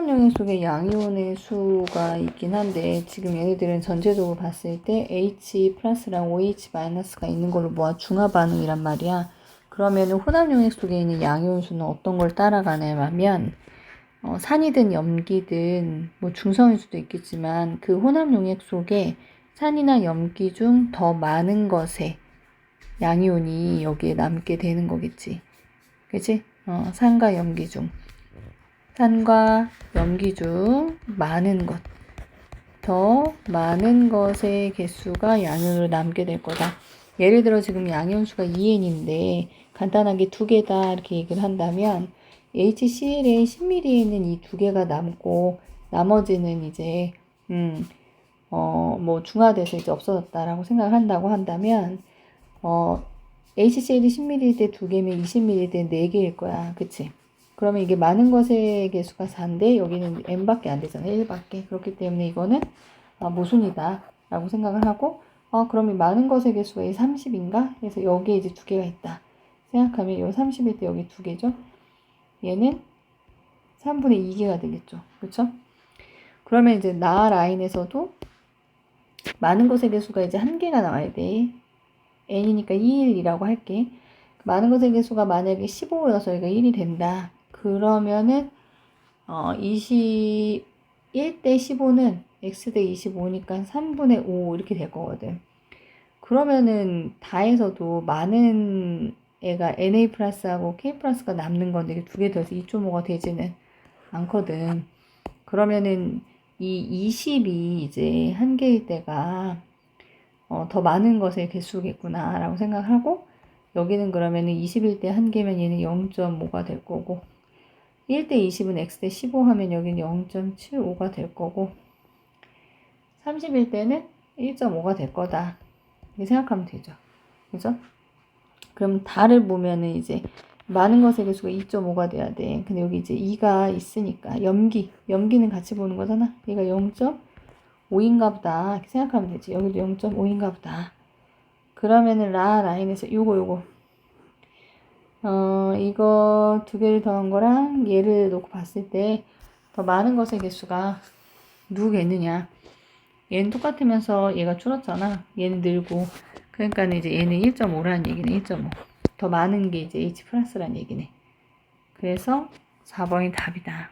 혼합용액 속에 양이온의 수가 있긴 한데 지금 얘네들은 전체적으로 봤을 때 H 플러스랑 OH 마이너스가 있는 걸로 모아 중화 반응이란 말이야. 그러면은 혼합 용액 속에 있는 양이온 수는 어떤 걸 따라가냐면 어, 산이든 염기든 뭐 중성일 수도 있겠지만 그 혼합 용액 속에 산이나 염기 중 더 많은 것에 양이온이 여기에 남게 되는 거겠지. 그치? 어, 산과 염기 중. 산과 염기 중 많은 것. 더 많은 것의 개수가 양이온으로 남게 될 거다. 예를 들어 지금 양이온 수가 2N인데 간단하게 두 개다 이렇게 얘기를 한다면 HCl에 10ml에는 이 두 개가 남고 나머지는 이제 음, 어, 뭐 중화돼서 이제 없어졌다라고 생각을 한다고 한다면 어, HCl이 10ml 때 두 개면 20ml 때 네 개일 거야. 그치? 그러면 이게 많은 것의 개수가 4인데 여기는 n밖에 안 되잖아. 1밖에. 그렇기 때문에 이거는 아, 모순이다. 라고 생각을 하고 아, 그러면 많은 것의 개수가 이 30인가? 그래서 여기에 이제 두 개가 있다. 생각하면 이 30일 때 여기 두 개죠. 얘는 3분의 2개가 되겠죠. 그쵸? 그러면 이제 나 라인에서도 많은 것의 개수가 이제 한 개가 나와야 돼. n이니까 2일이라고 할게. 많은 것의 개수가 만약에 15여서 여기가 1이 된다. 그러면은 어 21대 15는 x 대 25니까 3분의 5 이렇게 될 거거든. 그러면은 다에서도 많은 애가 NA 플러스하고 K 플러스가 남는 건데 이게 두개 더해서 2.5가 되지는 않거든. 그러면은 이 20이 이제 한 개일 때가 어, 더 많은 것의 개수겠구나 라고 생각하고 여기는 그러면은 21대 한 개면 얘는 0.5가 될 거고 1 대 20은 x 대 15 하면 여기는 0.75가 될 거고 31대는 1.5가 될 거다. 이렇게 생각하면 되죠. 그죠? 그럼 다를 보면은 이제 많은 것의 개수가 2.5가 돼야 돼. 근데 여기 이제 2가 있으니까 염기 염기는 같이 보는 거잖아. 얘가 0.5인가 보다. 이렇게 생각하면 되지. 여기도 0.5인가 보다. 그러면은 라 라인에서 요거 요거 어 이거 두 개를 더한 거랑 얘를 놓고 봤을 때 더 많은 것의 개수가 누구겠느냐. 얘는 똑같으면서 얘가 줄었잖아. 얘는 늘고. 그러니까 이제 얘는 1.5라는 얘기네 1.5 더 많은 게 이제 H 플러스라는 얘기네. 그래서 4번이 답이다